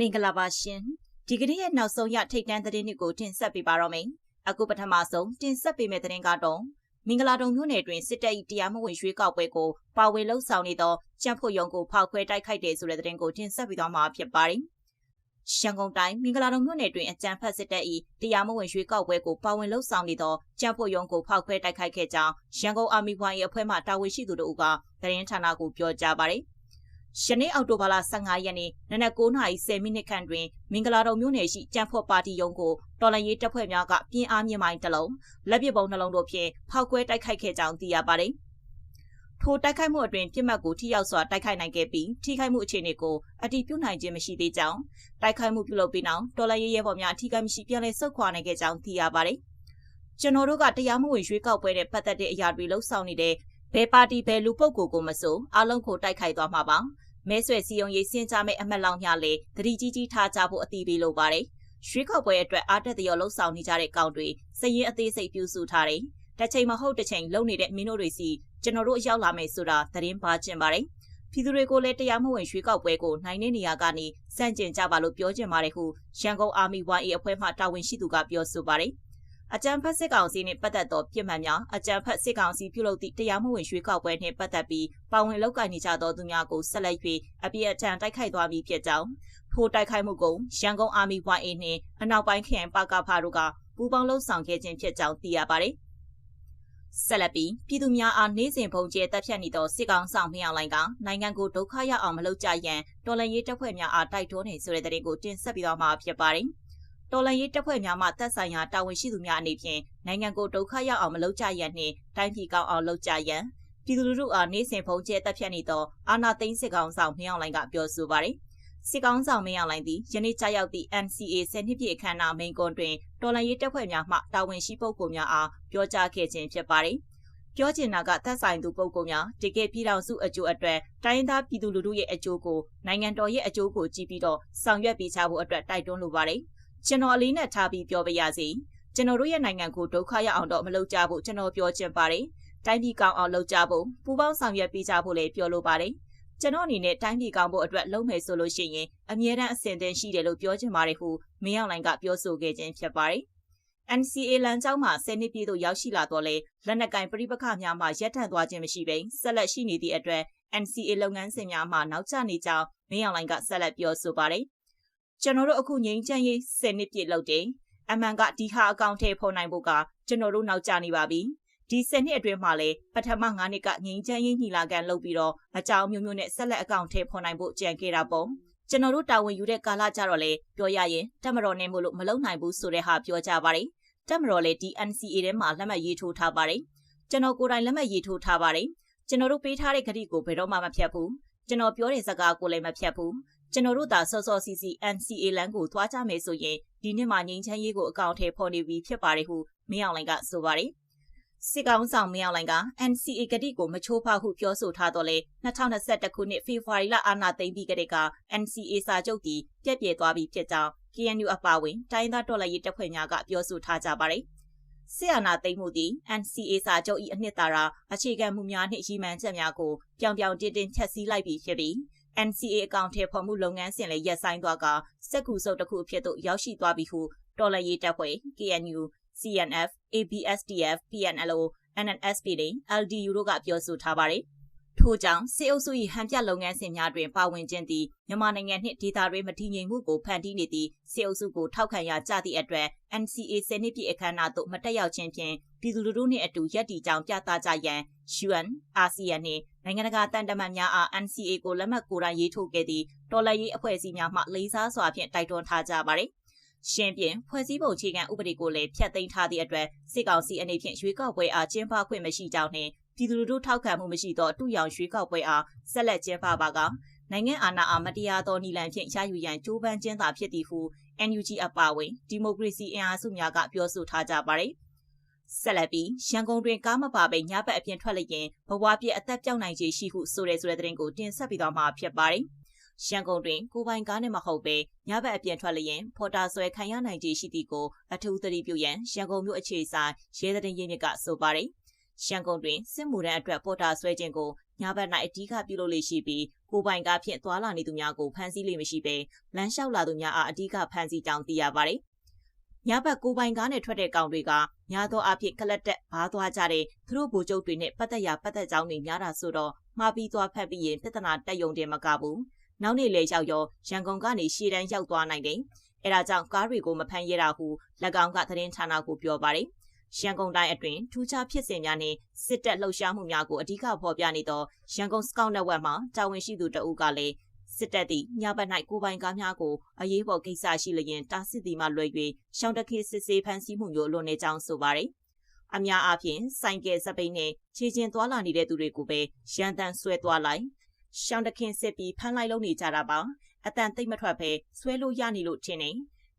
မင်္ဂလာပါရှင်ဒီကနေ့ရဲ့နောက်ဆုံးရထိတ်တန့်သတင်းတွေကိုတင်ဆက်ပေးပါတော့မယ်အခုပထမဆုံးတင်ဆက်ပေးမယ့်သတင်းကတော့မင်္ဂလာတုံမြို့နယ်တွင်စစ်တပ်၏တရားမဝင်ရွေးကောက်ပွဲကိုပါဝင်လှုပ်ဆောင်နေသောကြံ့ဖို့ရုံကိုဖောက်ခွဲတိုက်ခိုက်တယ်ဆိုတဲ့သတင်းကိုတင်ဆက်ပေးသွားမှာဖြစ်ပါတယ်ရန်ကုန်တိုင်းမင်္ဂလာတုံမြို့နယ်တွင်အကြံဖတ်စစ်တပ်၏တရားမဝင်ရွေးကောက်ပွဲကိုပါဝင်လှုပ်ဆောင်နေသောကြံ့ဖို့ရုံကိုဖောက်ခွဲတိုက်ခိုက်ခဲ့ကြောင်းရန်ကုန်အာမီဘွိုင်း၏အဖွဲ့မှတာဝန်ရှိသူတို့ကသတင်းဌာနကိုပြောကြားပါတယ်။ ယနေ့အောက်တိုဘာလ15ရက်နေ့နနက်9:10မိနစ်ခန့်တွင်မင်္ဂလာတုံမြို့နယ်ရှိကြံ့ဖော့ပါတီရုံးကိုတော်လန်ရေးတပ်ဖွဲ့များကပြင်းအားမြင့်မိုင်းတစ်လုံးလက်ပစ်ပုံနှလုံးတို့ဖြင့်ဖောက်ခွဲတိုက်ခိုက်ခဲ့ကြောင်းသိရပါတယ်။ထိုတိုက်ခိုက်မှုအတွင်းပြစ်မှတ်ကိုထိရောက်စွာတိုက်ခိုက်နိုင်ခဲ့ပြီးထိခိုက်မှုအခြေအနေကိုအတိပြုနိုင်ခြင်းမရှိသေးကြောင်းတိုက်ခိုက်မှုပြုလုပ်ပြီးနောက်တော်လန်ရေးရဲဘော်များထိခိုက်မရှိပြန်လည်ဆုတ်ခွာနိုင်ခဲ့ကြောင်းသိရပါတယ်။ကျွန်တော်တို့ကတရားမဝင်ရွေးကောက်ပွဲနဲ့ပတ်သက်တဲ့အရာတွေလှုပ်ဆောင်နေတဲ့ဘယ်ပါတီဘယ်လူပုဂ္ဂိုလ်ကိုမဆိုအလုံးကိုတိုက်ခိုက်သွားမှာပါ မဲဆွယ်စီယုံရေးစင်ကြမဲ့အမတ်လောင်များလည်းတတိကြီးကြီးထားကြဖို့အတီးပေးလိုပါတယ်ရွှေခောက်ပွဲအတွက်အားတက်တရောလှုပ်ဆောင်နေကြတဲ့ကောင်တွေစည်ရင်အသေးစိတ်ပြုစုထားတယ်တစ်ချိန်မဟုတ်တစ်ချိန်လုံနေတဲ့မင်းတို့တွေစီကျွန်တော်တို့ရောက်လာမယ်ဆိုတာသတင်းပါကျင်ပါတယ်ပြည်သူတွေကိုလည်းတရားမဝင်ရွှေကောက်ပွဲကိုနိုင်တဲ့နေရာကနေစန့်ကျင်ကြပါလို့ပြောချင်ပါတယ်ဟုရန်ကုန်အာမီ YA အဖွဲ့မှတာဝန်ရှိသူကပြောဆိုပါတယ်။ အကြံဖက်စစ်ကောင်စီနှင့်ပတ်သက်သောပြစ်မှတ်များအကြံဖက်စစ်ကောင်စီပြုလုပ်သည့်တရားမဝင်ရွေးကောက်ပွဲနှင့်ပတ်သက်ပြီးပါဝင်လောက်ကိုင်နေကြသောသူများကိုဆက်လက်၍အပြည့်အထံတိုက်ခိုက်သွားမည်ဖြစ်ကြောင်းထိုတိုက်ခိုက်မှုကိုရန်ကုန်အာမီ YA နှင့်အနောက်ပိုင်းခရိုင်ပါကဖာတို့ကပူးပေါင်းလှုပ်ဆောင်ခဲ့ခြင်းဖြစ်ကြောင်းသိရပါတယ်။ဆက်လက်ပြီးပြည်သူများအားနေစဉ်ပုံကျဲတပ်ဖြတ်နေသောစစ်ကောင်ဆောင်မြောင်လိုင်းကနိုင်ငံကိုဒုက္ခရောက်အောင်မလုပ်ကြရန်တော်လှန်ရေးတပ်ဖွဲ့များအားတိုက်တွန်းနေဆိုတဲ့တဲ့ရင်ကိုတင်ဆက်ပြီးတော့မှာဖြစ်ပါတယ်။ တော်လန်ရေးတပ်ဖွဲ့များမှတပ်ဆိုင်ရာတာဝန်ရှိသူများအနေဖြင့်နိုင်ငံကိုဒုက္ခရောက်အောင်မလုပ်ကြရန်နှင့်တိုင်းပြည်ကောင်းအောင်လုပ်ကြရန်ပြည်သူလူထုအားနေ့စဉ်ဖုံးကျဲတပ်ဖြတ်နေသောအာဏာသိမ်းစစ်ကောင်ဆောင်မင်းအောင်လှိုင်ကပြောဆိုပါရယ်စစ်ကောင်ဆောင်မင်းအောင်လှိုင်သည်ယနေ့ကြာရောက်သည့် NCA ဆယ်နှစ်ပြည့်အခမ်းအနားမိန့်ခွန်းတွင်တော်လန်ရေးတပ်ဖွဲ့များမှတာဝန်ရှိပုဂ္ဂိုလ်များအားပြောကြားခဲ့ခြင်းဖြစ်ပါရယ်ပြောချင်တာကသက်ဆိုင်သူပုဂ္ဂိုလ်များတကယ်ပြည်တော်စုအကျိုးအတွက်တိုင်းသားပြည်သူလူထုရဲ့အကျိုးကိုနိုင်ငံတော်ရဲ့အကျိုးကိုကြည့်ပြီးတော့ဆောင်ရွက်ပေးချဖို့အတွက်တိုက်တွန်းလိုပါတယ်။ ကျွန်တော်အလေးနဲ့ထားပြီးပြောပြရစီကျွန်တော်တို့ရဲ့နိုင်ငံကိုဒုက္ခရောက်အောင်တော့မလုပ်ကြဘူးကျွန်တော်ပြောချင်ပါတယ်တိုင်းပြည်ကောင်းအောင်လုပ်ကြဖို့ပူးပေါင်းဆောင်ရွက်ပေးကြဖို့လည်းပြောလိုပါတယ်ကျွန်တော်အနေနဲ့တိုင်းပြည်ကောင်းဖို့အတွက်လုပ်မယ်ဆိုလို့ရှိရင်အမြဲတမ်းအဆင်သင့်ရှိတယ်လို့ပြောချင်ပါတယ်ဟုမင်းအောင်လိုင်ကပြောဆိုခဲ့ခြင်းဖြစ်ပါတယ်။ NCA လမ်းကြောင်းမှာဆယ်နှစ်ပြည့်သို့ရောက်ရှိလာတော့လေလက်နက်ကင်ပြိပခများမှရပ်တန့်သွားခြင်းမရှိဘဲဆက်လက်ရှိနေသည့်အတွက် NCA လုပ်ငန်းစဉ်များမှာနောက်ကျနေကြောင်းမင်းအောင်လိုင်ကဆက်လက်ပြောဆိုပါတယ်။ ကျွန်တော်တို့အခုငိမ့်ချမ်းရေး10နှစ်ပြည့်လောက်တယ်အမှန်ကဒီဟာအကောင့်ထဲဖော်နိုင်ဖို့ကကျွန်တော်တို့နောက်ကျနေပါပြီဒီ10နှစ်အတွင်းမှာလည်းပထမ9နှစ်ကငိမ့်ချမ်းရေးညီလာခံလုပ်ပြီးတော့အကြောင်းမျိုးမျိုးနဲ့ဆက်လက်အကောင့်ထဲဖော်နိုင်ဖို့ကြံခဲ့တာပေါ့ကျွန်တော်တို့တာဝန်ယူတဲ့ကာလကြတော့လေပြောရရင်တက်မတော်နဲ့မို့လို့မလုံနိုင်ဘူးဆိုတဲ့ဟာပြောကြပါတယ်တက်မတော်လေဒီ NCA ထဲမှာလက်မှတ်ရေးထိုးထားပါတယ်ကျွန်တော်ကိုယ်တိုင်လက်မှတ်ရေးထိုးထားပါတယ်ကျွန်တော်တို့ပေးထားတဲ့ခရီးကိုဘယ်တော့မှမဖြတ်ဘူး ကျွန်တော်ပြောတဲ့စကားကိုလည်းမဖြတ်ဘူးကျွန်တော်တို့သာစောစောစီစီ NCA လမ်းကိုသွားကြမယ်ဆိုရင်ဒီနှစ်မှာငင်းချမ်းရေးကိုအကောင့်ထဲပေါ်နေပြီဖြစ်ပါတယ်ဟုမင်းအောင်လိုင်ကဆိုပါတယ်စစ်ကောင်ဆောင်မင်းအောင်လိုင်က NCA ကတိကိုမချိုးဖောက်ဟုပြောဆိုထားတော့လေ2021ခုနှစ်ဖေဖော်ဝါရီလအာဏာသိမ်းပြီးကတည်းက NCA စာချုပ်တီပြက်ပြဲသွားပြီဖြစ်ကြောင်း KNU အပါဝင်တိုင်းသားတော်လှန်ရေးတပ်ဖွဲ့များကပြောဆိုထားကြပါတယ် ဆီယနာသိမ့်မှုသည် NCA စာချုပ်၏အနှစ်သာရအခြေခံမှုများနှင့်ရည်မှန်းချက်များကိုပြောင်ပြောင်တင်းတင်းချက်စည်းလိုက်ပြီးဖြစ်ပြီး NCA အကောင့်ထဲပေါ်မှုလုပ်ငန်းစဉ်လည်းရပ်ဆိုင်းသွားကစက်ကူစုပ်တစ်ခုအဖြစ်သို့ရောက်ရှိသွားပြီဟုတော်လှန်ရေးတပ်ဖွဲ့ KNU CNF ABSDF PNLO NNSP တွေ LDU တို့ကပြောဆိုထားပါတယ် ထို့ကြောင့်စေအုပ်စု၏ဟန်ပြလုပ်ငန်းစဉ်များတွင်ပါဝင်ခြင်းသည်မြန်မာနိုင်ငံနှင့်ဒေသတွင်းမတည်ငြိမ်မှုကိုဖန်တီးနေသည့်စေအုပ်စုကိုထောက်ခံရကြသည့်အတွက် NCA ဆယ်နှစ်ပြည့်အခမ်းအနားသို့မတက်ရောက်ခြင်းဖြင့်ပြည်သူလူထုနှင့်အတူရပ်တည်ကြောင်းပြသကြရန် UN, ASEAN နှင့်နိုင်ငံတကာတန်တမန်များအား NCA ကိုလက်မှတ်ကိုယ်တိုင်ရေးထိုးခဲ့သည့်တော်လှန်ရေးအဖွဲ့အစည်းများမှလေးစားစွာဖြင့်တိုက်တွန်းထားကြပါသည်ရှင်းပြင်ဖွဲ့စည်းပုံခြေခံဥပဒေကိုလည်းဖျက်သိမ်းထားသည့်အတွက်စစ်ကောင်စီအနေဖြင့်ရွေးကောက်ပွဲအားကျင်းပခွင့်မရှိကြောင်းနှင့် ပြည်သူလူထုထောက်ခံမှုမရှိသောတူရောင်ရွေးကောက်ပွဲအားဆက်လက်ကျင်းပပါကနိုင်ငံအာဏာအားမတရားသောနီလန်ဖြင့်ရယူရန်ကြိုးပမ်းခြင်းသာဖြစ်သည်ဟု NUG အပါအဝင်ဒီမိုကရေစီအင်အားစုများကပြောဆိုထားကြပါတယ်။ဆက်လက်ပြီးရန်ကုန်တွင်ကားမပါဘဲညဘက်အပြင်ထွက်လျင်ဘဝပြည့်အသက်ပြောင်းနိုင်ခြေရှိဟုဆိုတဲ့ဆိုတဲ့သတင်းကိုတင်ဆက်ပြီးတော့မှာဖြစ်ပါတယ်။ရန်ကုန်တွင်ကိုပိုင်ကားနဲ့မဟုတ်ပဲညဘက်အပြင်ထွက်လျင်ဖော်တာဆွဲခံရနိုင်ခြေရှိသည်ကိုအထူးသတိပြုရန်ရန်ကုန်မြို့အခြေဆိုင်ရဲသတင်းရင်းမြစ်ကဆိုပါတယ်။ ရန်ကုန်တွင်စစ်မှုထမ်းအတွက်ပေါ်တာဆွဲခြင်းကိုညညဘက်၌အဓိကပြုလုပ်လေရှိပြီးကိုပိုင်ကားဖြင့်သွာလာနေသူများကိုဖမ်းဆီးလေမရှိဘဲလမ်းလျှောက်လာသူများအားအဓိကဖမ်းဆီးကြောင်းသိရပါတယ်။ညဘက်ကိုပိုင်ကားနဲ့ထွက်တဲ့ကောင်တွေကများသောအားဖြင့်ကလတ်တက်ဘားသွားကြတဲ့သူတို့ဗိုလ်ချုပ်တွေနဲ့ပတ်သက်ရာပတ်သက်ကြောင်းတွေများတာဆိုတော့မှားပြီးသွားဖက်ပြီးရင်ပြဿနာတက်ယုံတယ်မကဘူး။နောက်နေ့လေရောက်ရောရန်ကုန်ကနေရှေ့တန်းရောက်သွားနိုင်တယ်။အဲဒါကြောင့်ကားတွေကိုမဖမ်းရတာဟု၎င်းကသတင်းဌာနကိုပြောပါတယ်။ ရန်ကုန်တိုင်းအတွင်းထူးခြားဖြစ်စဉ်များနှင့်စစ်တပ်လှုပ်ရှားမှုများကိုအဓိကဖော်ပြနေသောရန်ကုန်စကောက်နယ်ဝက်မှတာဝန်ရှိသူတအုပ်ကလည်းစစ်တပ်သည်ညဘက်၌ကိုပိုင်ကားများကိုအရေးပေါ်ကိစ္စရှိလျင်တားစစ်သည်မှလွယ်၍ရှောင်းတခေစစ်ဆေးဖမ်းဆီးမှုမျိုးလွန်နေကြောင်းဆိုပါတယ်။အများအားဖြင့်စိုင်ကယ်စပိန်နဲ့ခြေချင်းသွာလာနေတဲ့သူတွေကိုပဲရန်တန်ဆွဲသွားလိုက်ရှောင်းတခင်စစ်ပြီးဖမ်းလိုက်လုံးနေကြတာပါအတန်သိမ့်မထွက်ပဲဆွဲလို့ရနေလို့ထင်နေ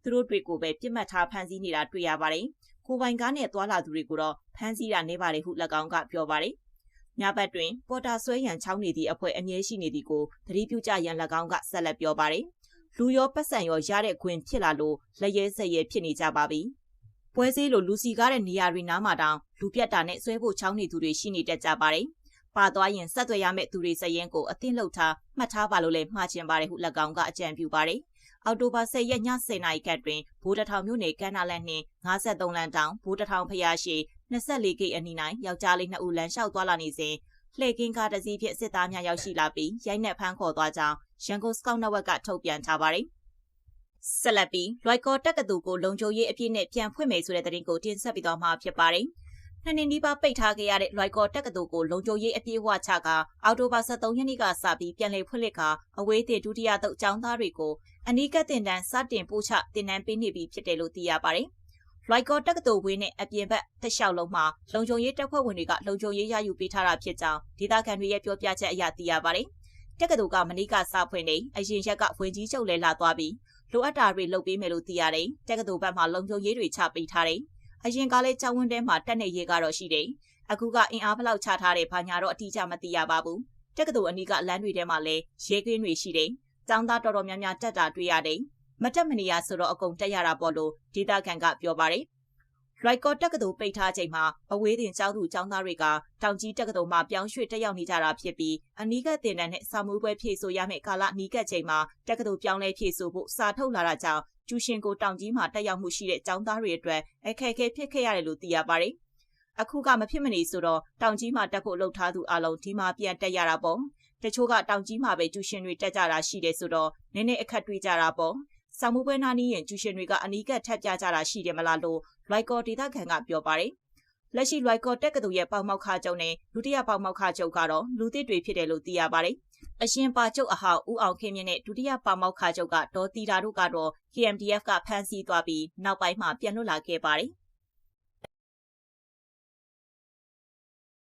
သူတို့တွေကိုပဲပြစ်မှတ်ထားဖမ်းဆီးနေတာတွေ့ရပါတယ် ကိုပိုင်ကားနဲ့သွာလာသူတွေကိုတော့ဖမ်းဆီးတာနေပါလေဟု၎င်းကပြောပါတယ်။ညဘက်တွင်ပေါ်တာဆွဲရန်ချောင်းနေသည့်အဖွဲ့အမြဲရှိနေသည်ကိုသတိပြုကြရန်၎င်းကဆက်လက်ပြောပါတယ်။လူရောပတ်စံရောရတဲ့ခွင်ဖြစ်လာလို့လက်ရဲဆက်ရဲဖြစ်နေကြပါပြီ။ပွဲစည်းလိုလူစီကားတဲ့နေရာတွေနားမှာတောင်လူပြတ်တာနဲ့ဆွဲဖို့ချောင်းနေသူတွေရှိနေတတ်ကြပါတယ်။ပါသွားရင်ဆက်သွယ်ရမယ့်သူတွေစရင်ကိုအသင်းလှုပ်ထားမှတ်ထားပါလို့လည်းမှားချင်ပါတယ်ဟု၎င်းကအကြံပြုပါတယ် အောက်တိုဘာ10ရက်ည10နာရီခန့်တွင်ဘိုးတထောင်မြို့နယ်ကမ်းနားလန်နှင့်53လမ်းတောင်ဘိုးတထောင်ဖျားရှိ24ဂိတ်အနီး၌ယောက်ျားလေး2ဦးလမ်းလျှောက်သွားလာနေစဉ်လှည့်ကင်းကားတစ်စီးဖြင့်စစ်သားများရောက်ရှိလာပြီးရိုက်နှက်ဖမ်းခေါ်သွားကြောင်းရန်ကုန်စကောက်နက်ဝက်ကထုတ်ပြန်ထားပါတယ်။ဆက်လက်ပြီးလွိုက်ကော်တက္ကသိုလ်ကိုလုံခြုံရေးအပြည့်နဲ့ပြန်ဖွင့်မယ်ဆိုတဲ့သတင်းကိုတင်ဆက်ပြီးတော့မှာဖြစ်ပါတယ်။နှစ်နှစ်နီးပါးပိတ်ထားခဲ့ရတဲ့လွိုက်ကော်တက္ကသိုလ်ကိုလုံခြုံရေးအပြည့်အဝချကအောက်တိုဘာ23ရက်နေ့ကစပြီးပြန်လည်ဖွင့်လှစ်ကအဝေးသည့်ဒုတိယသုတ်ကျောင်းသားတွေကို အနီးကပ်တင်တန်းစတင်ပို့ချတင်တန်းပေးနေပြီဖြစ်တယ်လို့သိရပါတယ်။လွိုက်ကော်တက္ကသိုလ်ဝင်းနဲ့အပြင်ဘက်တစ်လျှောက်လုံးမှာလုံခြုံရေးတပ်ဖွဲ့ဝင်တွေကလုံခြုံရေးရယူပေးထားတာဖြစ်ကြောင်းဒေသခံတွေရဲ့ပြောပြချက်အရသိရပါတယ်။တက္ကသိုလ်ကမနေ့ကစဖွင့်နေအရင်ရက်ကဝင်ကြီးချုပ်လဲလာသွားပြီးလိုအပ်တာတွေလုပ်ပေးမယ်လို့သိရတယ်။တက္ကသိုလ်ဘက်မှာလုံခြုံရေးတွေချပေးထားတယ်။အရင်ကလည်းကြောင်းဝင်းထဲမှာတက်နေရေးကတော့ရှိတယ်။အခုကအင်အားဘလောက်ချထားတဲ့ဘာညာတော့အတိအကျမသိရပါဘူး။တက်ကတူအနီးကလမ်းတွေထဲမှာလည်းရဲကင်းတွေရှိတယ်။ ចောင်းသားတော်တော်များများတက်တာတွေ့ရတယ်။မတက်မနေရဆိုတော့အကုန်တက်ရတာပေါ့လို့ဒေတာကန်ကပြောပါတယ်။လိုက်ကော့တက္ကသိုလ်ပိတ်ထားချိန်မှာအဝေးတင်ကျောင်းသူကျောင်းသားတွေကတောင်ကြီးတက္ကသိုလ်မှာပြောင်းရွှေ့တက်ရောက်နေကြတာဖြစ်ပြီးအနီးကပ်တင်တန်းနဲ့စာမှုပွဲဖြည့်ဆို့ရမယ့်ကာလအနီးကပ်ချိန်မှာတက္ကသိုလ်ပြောင်းလဲဖြည့်ဆို့ဖို့စာထုတ်လာတာကြောင့်ကျူရှင်ကိုတောင်ကြီးမှာတက်ရောက်မှုရှိတဲ့ကျောင်းသားတွေအတွက်အခက်အခဲဖြစ်ခဲ့ရတယ်လို့သိရပါတယ်။အခုကမဖြစ်မနေဆိုတော့တောင်ကြီးမှာတက်ဖို့လှုပ်ထားသူအလုံးဒီမှာပြန်တက်ရတာပေါ့။ တချို့ကတောင်ကြီးမှာပဲကျူရှင်တွေတက်ကြတာရှိတယ်ဆိုတော့နည်းနည်းအခက်တွေ့ကြတာပေါ့။ဆောင်းမှုပွဲနာနီးရင်ကျူရှင်တွေကအနီးကပ်ထက်ပြကြတာရှိတယ်မလားလို့လိုက်ကော်ဒေတာခန်ကပြောပါတယ်။လက်ရှိလိုက်ကော်တက်ကတူရဲ့ပေါမောက်ခါကျုံနဲ့ဒုတိယပေါမောက်ခါကျုံကတော့လူသစ်တွေဖြစ်တယ်လို့သိရပါတယ်။အရှင်ပါချုပ်အဟောက်ဦးအောင်ခင်မြင့်နဲ့ဒုတိယပါမောက်ခါချုပ်ကဒေါ်တီတာတို့ကတော့ KMDF ကဖမ်းဆီးသွားပြီးနောက်ပိုင်းမှာပြန်လွတ်လာခဲ့ပါတယ်။